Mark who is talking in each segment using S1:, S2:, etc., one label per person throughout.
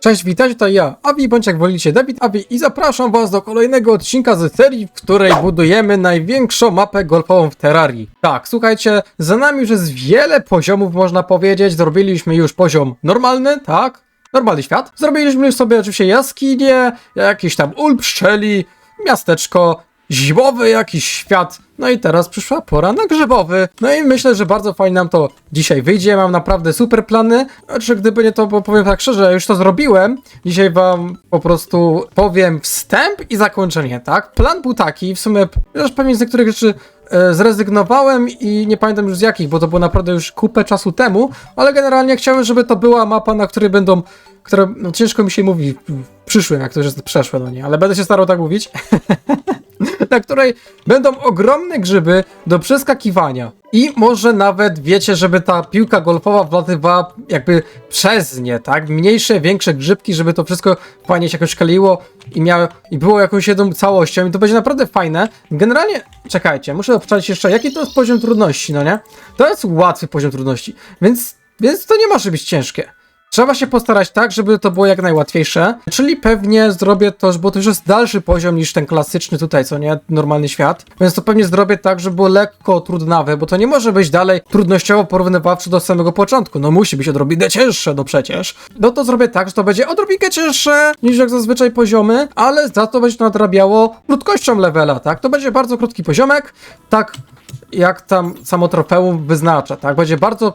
S1: Cześć, witajcie, to ja, Avi, bądź jak wolicie, Dawid Avi i zapraszam was do kolejnego odcinka z serii, w której budujemy największą mapę golfową w Terrarii. Tak, słuchajcie, za nami już jest wiele poziomów, można powiedzieć, zrobiliśmy już poziom normalny, tak? Normalny świat. Zrobiliśmy już sobie oczywiście jaskinie, jakiś tam ul pszczeli, miasteczko, zimowy jakiś świat. No i teraz przyszła pora na grzybowy. No i myślę, że bardzo fajnie nam to dzisiaj wyjdzie. Mam naprawdę super plany. Znaczy, gdyby nie to, bo powiem tak szczerze, już to zrobiłem. Dzisiaj wam po prostu powiem wstęp i zakończenie, tak? Plan był taki, w sumie już pewnie z niektórych rzeczy e, zrezygnowałem i nie pamiętam już z jakich, bo to było naprawdę już kupę czasu temu, ale generalnie chciałem, żeby to była mapa, na której będą, które, no ciężko mi się mówi przyszłym, jak to już jest przeszłe, no nie, ale będę się starał tak mówić. na której będą ogromne grzyby do przeskakiwania. I może nawet wiecie, żeby ta piłka golfowa wlatywała jakby przez nie, tak? Mniejsze, większe grzybki, żeby to wszystko fajnie się jakoś kleiło i miało, i było jakąś jedną całością i to będzie naprawdę fajne. Generalnie, czekajcie, muszę obczaić jeszcze, jaki to jest poziom trudności, no nie? To jest łatwy poziom trudności, więc, więc to nie może być ciężkie. Trzeba się postarać tak, żeby to było jak najłatwiejsze, czyli pewnie zrobię to, bo to już jest dalszy poziom niż ten klasyczny tutaj, co nie, normalny świat, więc to pewnie zrobię tak, żeby było lekko trudnawe, bo to nie może być dalej trudnościowo porównywawczy do samego początku, no musi być odrobinę cięższe, no przecież. No to zrobię tak, że to będzie odrobinkę cięższe niż jak zazwyczaj poziomy, ale za to będzie to nadrabiało krótkością levela, tak? To będzie bardzo krótki poziomek, tak jak tam samo trofeum wyznacza, tak? Będzie bardzo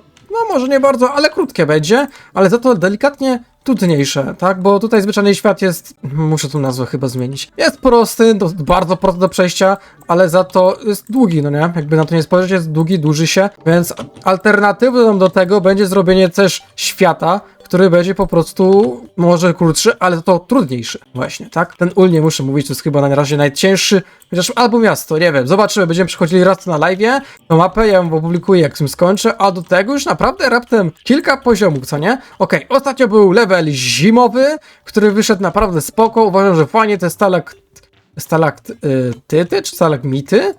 S1: może nie bardzo, ale krótkie będzie, ale za to delikatnie trudniejsze, tak? Bo tutaj zwyczajny świat jest, muszę tu nazwę chyba zmienić. Jest prosty, do, bardzo prosty do przejścia, ale za to jest długi, no nie? Jakby na to nie spojrzeć, jest długi, duży się, więc alternatywą do tego będzie zrobienie też świata, który będzie po prostu może krótszy, ale to trudniejszy właśnie, tak? Ten ul nie muszę mówić, to jest chyba na razie najcięższy, chociaż albo miasto, nie wiem, zobaczymy, będziemy przychodzili raz na live, tą mapę ja ją opublikuję jak z tym skończę, a do tego już naprawdę raptem kilka poziomów, co nie? Okej, ostatnio był level zimowy, który wyszedł naprawdę spoko, uważam, że fajnie te stalak... stalaktyty czy stalagmity?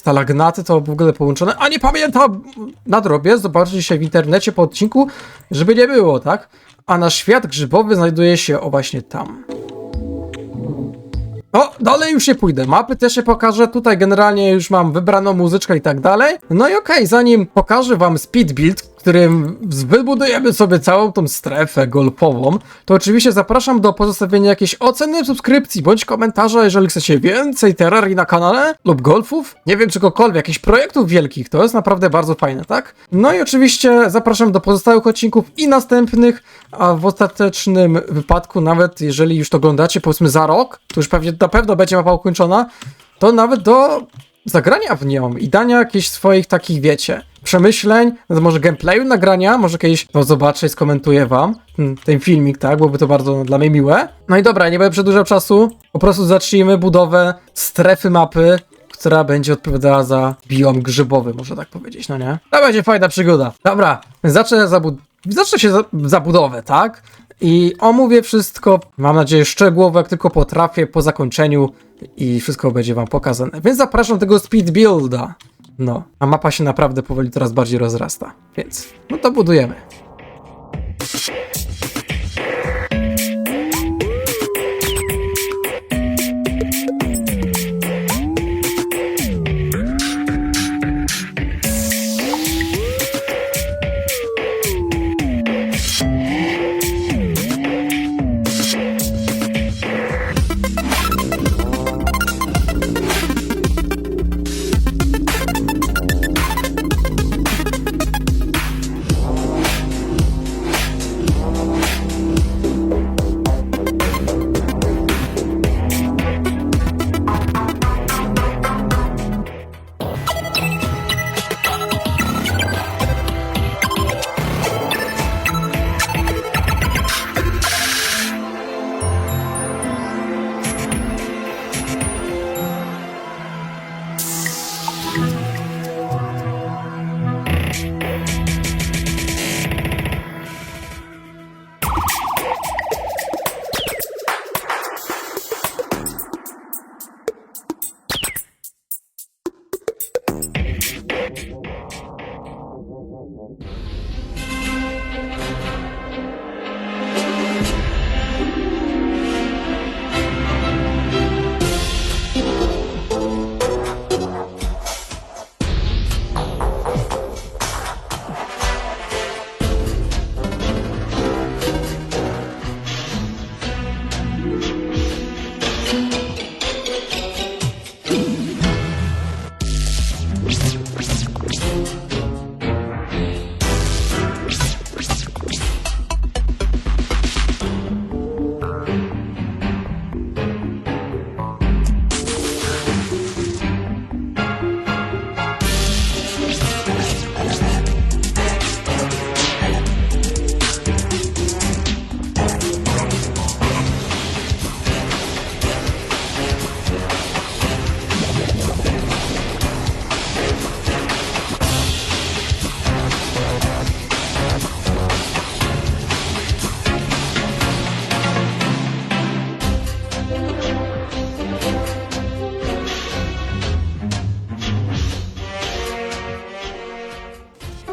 S1: Stalagnaty to w ogóle połączone, a nie pamiętam na drobie, zobaczcie się w internecie po odcinku, żeby nie było, tak? A nasz świat grzybowy znajduje się o właśnie tam. O, dalej już nie pójdę. Mapy też się pokażę. Tutaj generalnie już mam wybraną muzyczkę i tak dalej. No i okej, zanim pokażę wam speed build, którym wybudujemy sobie całą tą strefę golfową, to oczywiście zapraszam do pozostawienia jakiejś oceny, subskrypcji bądź komentarza, jeżeli chcecie więcej terrarii na kanale lub golfów. Nie wiem, czegokolwiek, jakichś projektów wielkich. To jest naprawdę bardzo fajne, tak? No i oczywiście zapraszam do pozostałych odcinków i następnych, a w ostatecznym wypadku, nawet jeżeli już to oglądacie, powiedzmy za rok, to już pewnie na pewno będzie mapa ukończona, to nawet do zagrania w nią i dania jakichś swoich takich, wiecie, przemyśleń, no może gameplayu nagrania, może kiedyś to zobaczę i skomentuję wam ten, filmik, tak, byłoby to bardzo dla mnie miłe. No i dobra, nie będę przedłużał czasu, po prostu zacznijmy budowę strefy mapy, która będzie odpowiadała za biom grzybowy, można tak powiedzieć, no nie? To będzie fajna przygoda. Dobra, zacznę, zabud- zacznę się za, za budowę, tak? I omówię wszystko, mam nadzieję szczegółowo, jak tylko potrafię po zakończeniu i wszystko będzie wam pokazane. Więc zapraszam do tego speed builda. No, a mapa się naprawdę powoli coraz bardziej rozrasta, więc no to budujemy. Thank you.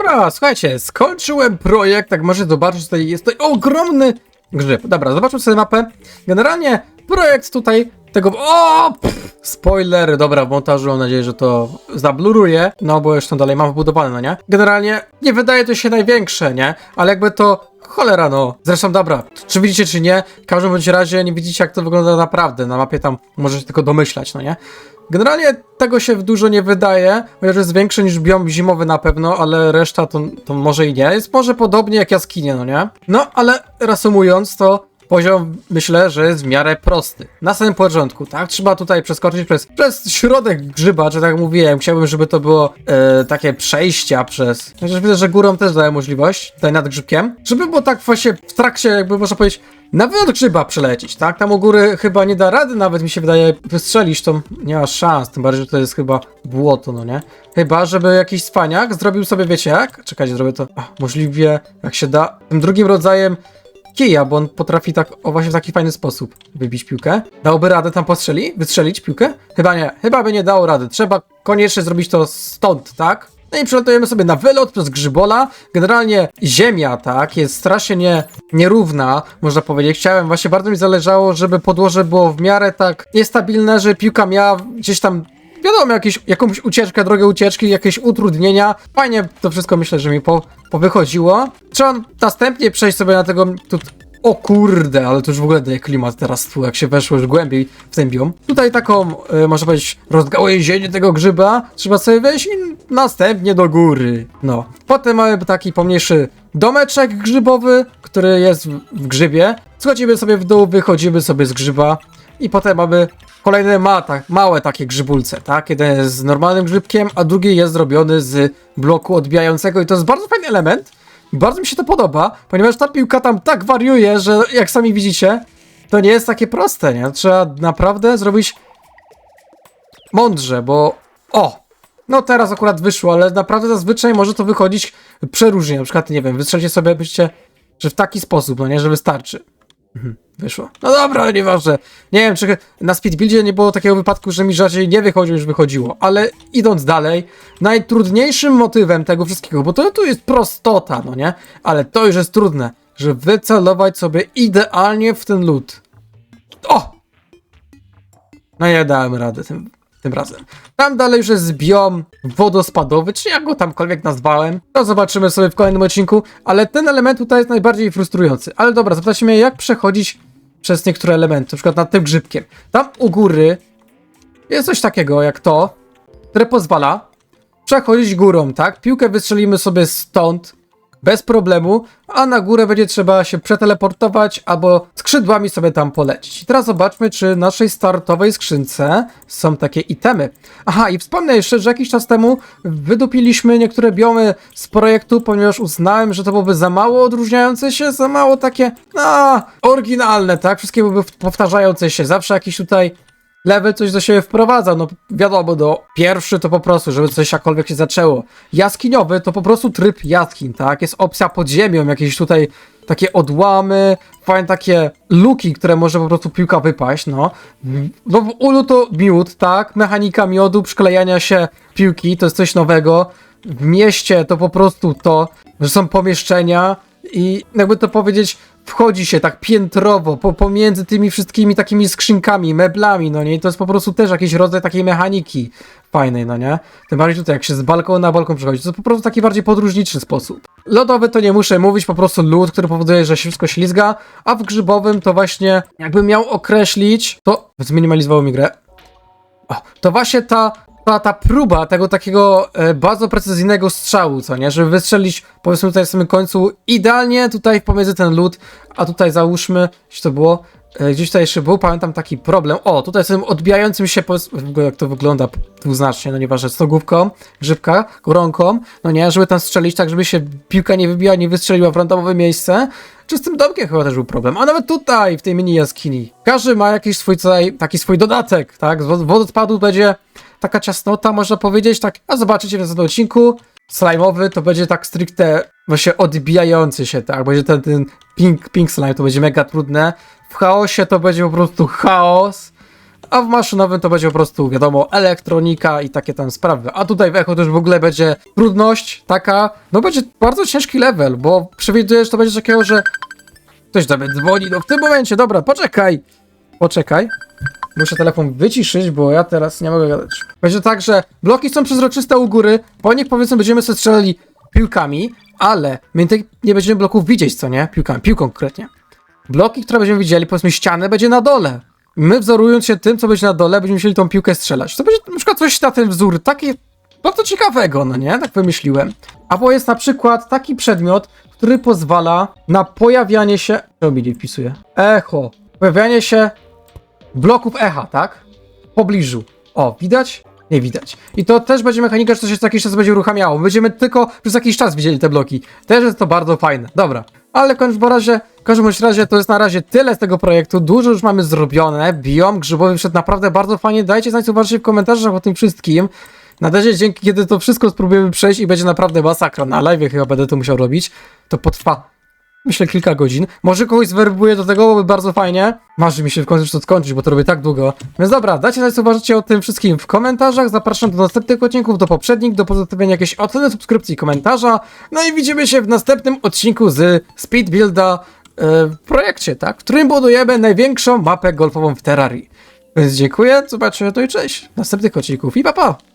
S1: Dobra, słuchajcie, skończyłem projekt, jak możecie zobaczyć, tutaj jest tutaj ogromny grzyb. Dobra, zobaczmy sobie mapę. Generalnie projekt tutaj tego... O! Pff, spoiler, dobra, w montażu mam nadzieję, że to zabluruję, no bo już tam dalej mam wbudowane, no nie? Generalnie nie wydaje to się największe, nie? Ale jakby to... Cholera no. Zresztą dobra, czy widzicie czy nie, w każdym bądź razie nie widzicie jak to wygląda naprawdę. Na mapie tam możecie tylko domyślać, no nie? Generalnie tego się dużo nie wydaje, chociaż jest większy niż biom zimowy na pewno, ale reszta to, to może i nie. Jest może podobnie jak jaskinie, no nie? No, ale reasumując to poziom myślę, że jest w miarę prosty. Na samym początku, tak? Trzeba tutaj przeskoczyć przez, przez środek grzyba, czy tak mówiłem. Chciałbym, żeby to było e, takie przejścia przez... Chociaż widzę, że górą też daje możliwość, tutaj nad grzybkiem. Żeby było tak właśnie w trakcie, jakby można powiedzieć, nawet grzyba przelecieć, tak? Tam u góry chyba nie da rady, nawet mi się wydaje, wystrzelić to nie ma szans, tym bardziej, że to jest chyba błoto, no nie? Chyba, żeby jakiś spaniak zrobił sobie, wiecie jak? Czekajcie, zrobię to a, możliwie, jak się da, tym drugim rodzajem kija, bo on potrafi tak, o właśnie w taki fajny sposób wybić piłkę. Dałoby radę tam postrzeli? Wystrzelić piłkę? Chyba nie, chyba by nie dało rady. Trzeba koniecznie zrobić to stąd, tak? No i przelatujemy sobie na wylot przez grzybola. Generalnie ziemia, tak, jest strasznie nie, nierówna, można powiedzieć. Chciałem, właśnie bardzo mi zależało, żeby podłoże było w miarę tak niestabilne, że piłka miała gdzieś tam wiadomo, jakieś, jakąś ucieczkę, drogę ucieczki, jakieś utrudnienia. Fajnie to wszystko myślę, że mi po, powychodziło. Trzeba następnie przejść sobie na tego tu, o kurde, ale to już w ogóle daje klimat teraz tu, jak się weszło już głębiej w ten biom. Tutaj taką, y, można powiedzieć, rozgałęzienie tego grzyba trzeba sobie wejść i następnie do góry. No. Potem mamy taki pomniejszy domeczek grzybowy, który jest w, w grzybie. Schodzimy sobie w dół, wychodzimy sobie z grzyba i potem mamy kolejne ma, małe takie grzybulce, tak? Jeden jest z normalnym grzybkiem, a drugi jest zrobiony z bloku odbijającego i to jest bardzo fajny element. Bardzo mi się to podoba, ponieważ ta piłka tam tak wariuje, że jak sami widzicie, to nie jest takie proste, nie? Trzeba naprawdę zrobić mądrze, bo o! No teraz akurat wyszło, ale naprawdę zazwyczaj może to wychodzić przeróżnie. Na przykład, nie wiem, wystrzelicie sobie, byście, że w taki sposób, no nie, że wystarczy. Mhm, Wyszło. No dobra, nieważne. Nie wiem, czy na speedbuildzie nie było takiego wypadku, że mi rzadziej nie wychodziło, już wychodziło. Ale idąc dalej, najtrudniejszym motywem tego wszystkiego, bo to tu jest prostota, no nie? Ale to już jest trudne, że wycelować sobie idealnie w ten lód. O! No nie dałem rady tym, tym razem. Tam dalej już jest biom wodospadowy, czy jak go tamkolwiek nazwałem. To zobaczymy sobie w kolejnym odcinku, ale ten element tutaj jest najbardziej frustrujący. Ale dobra, zapytacie mnie, jak przechodzić przez niektóre elementy, na przykład nad tym grzybkiem. Tam u góry jest coś takiego jak to, które pozwala przechodzić górą, tak? Piłkę wystrzelimy sobie stąd bez problemu, a na górę będzie trzeba się przeteleportować albo skrzydłami sobie tam polecieć. I teraz zobaczmy, czy w naszej startowej skrzynce są takie itemy. Aha, i wspomnę jeszcze, że jakiś czas temu wydupiliśmy niektóre biomy z projektu, ponieważ uznałem, że to byłoby za mało odróżniające się, za mało takie, no, oryginalne, tak? Wszystkie byłyby powtarzające się. Zawsze jakiś tutaj level coś do siebie wprowadza. No wiadomo, do pierwszy to po prostu, żeby coś jakkolwiek się zaczęło. Jaskiniowy to po prostu tryb jaskiń, tak? Jest opcja pod ziemią, jakieś tutaj takie odłamy, fajne takie luki, które może po prostu piłka wypaść, no. No w ulu to miód, tak? Mechanika miodu, przyklejania się piłki, to jest coś nowego. W mieście to po prostu to, że są pomieszczenia i jakby to powiedzieć, wchodzi się tak piętrowo po, pomiędzy tymi wszystkimi takimi skrzynkami, meblami, no nie? I to jest po prostu też jakiś rodzaj takiej mechaniki fajnej, no nie? Tym bardziej tutaj, jak się z balkonu na balkon przechodzi, to jest po prostu taki bardziej podróżniczy sposób. Lodowy to nie muszę mówić, po prostu lód, który powoduje, że się wszystko ślizga, a w grzybowym to właśnie, jakbym miał określić, to zminimalizowało mi grę. O, to właśnie ta, ta, ta próba tego takiego e, bardzo precyzyjnego strzału, co nie? Żeby wystrzelić, powiedzmy tutaj w samym końcu, idealnie tutaj pomiędzy ten lód, a tutaj załóżmy, jeśli to było, e, gdzieś tutaj jeszcze był, pamiętam taki problem, o, tutaj z tym odbijającym się, w ogóle jak to wygląda dwuznacznie, no nieważne, główką, grzybka, rąką, no nie, żeby tam strzelić tak, żeby się piłka nie wybijała, nie wystrzeliła w randomowe miejsce, czy z tym domkiem chyba też był problem, a nawet tutaj, w tej mini jaskini. Każdy ma jakiś swój tutaj, taki swój dodatek, tak, z wod- wodospadu będzie taka ciasnota, można powiedzieć, tak, a zobaczycie w następnym odcinku, slajmowy to będzie tak stricte właśnie odbijający się, tak, będzie ten, ten pink, pink slime, to będzie mega trudne, w chaosie to będzie po prostu chaos, a w maszynowym to będzie po prostu, wiadomo, elektronika i takie tam sprawy. A tutaj w Echo to już w ogóle będzie trudność taka, no będzie bardzo ciężki level, bo przewiduję, że to będzie takiego, że ktoś do mnie dzwoni, no w tym momencie, dobra, poczekaj, poczekaj. Muszę telefon wyciszyć, bo ja teraz nie mogę gadać. Będzie tak, że bloki są przezroczyste u góry, po nich powiedzmy będziemy sobie strzelali piłkami, ale my nie będziemy bloków widzieć, co nie? Piłkami, piłką konkretnie. Bloki, które będziemy widzieli, powiedzmy ścianę, będzie na dole. My wzorując się tym, co będzie na dole, będziemy musieli tą piłkę strzelać. To będzie na przykład coś na ten wzór, taki bardzo ciekawego, no nie? Tak wymyśliłem. Albo jest na przykład taki przedmiot, który pozwala na pojawianie się... Co mi nie wpisuje? Echo. Pojawianie się bloków echa, tak? W pobliżu. O, widać? Nie widać. I to też będzie mechanika, że to się co jakiś czas będzie uruchamiało. Będziemy tylko przez jakiś czas widzieli te bloki. Też jest to bardzo fajne. Dobra. Ale w razie, w każdym razie to jest na razie tyle z tego projektu. Dużo już mamy zrobione. Biom grzybowy wszedł naprawdę bardzo fajnie. Dajcie znać, co uważacie w komentarzach o tym wszystkim. Na razie dzięki, kiedy to wszystko spróbujemy przejść i będzie naprawdę masakra. Na live chyba będę to musiał robić. To potrwa myślę kilka godzin. Może kogoś zwerbuje do tego, byłoby bardzo fajnie. Marzy mi się w końcu to skończyć, bo to robię tak długo. Więc dobra, dajcie znać, co uważacie o tym wszystkim w komentarzach. Zapraszam do następnych odcinków, do poprzednich, do pozostawienia jakiejś oceny, subskrypcji komentarza. No i widzimy się w następnym odcinku z Speed Builda w projekcie, tak? W którym budujemy największą mapę golfową w Terrarii. Więc dziękuję, zobaczymy, to i cześć. Następnych odcinków i pa pa!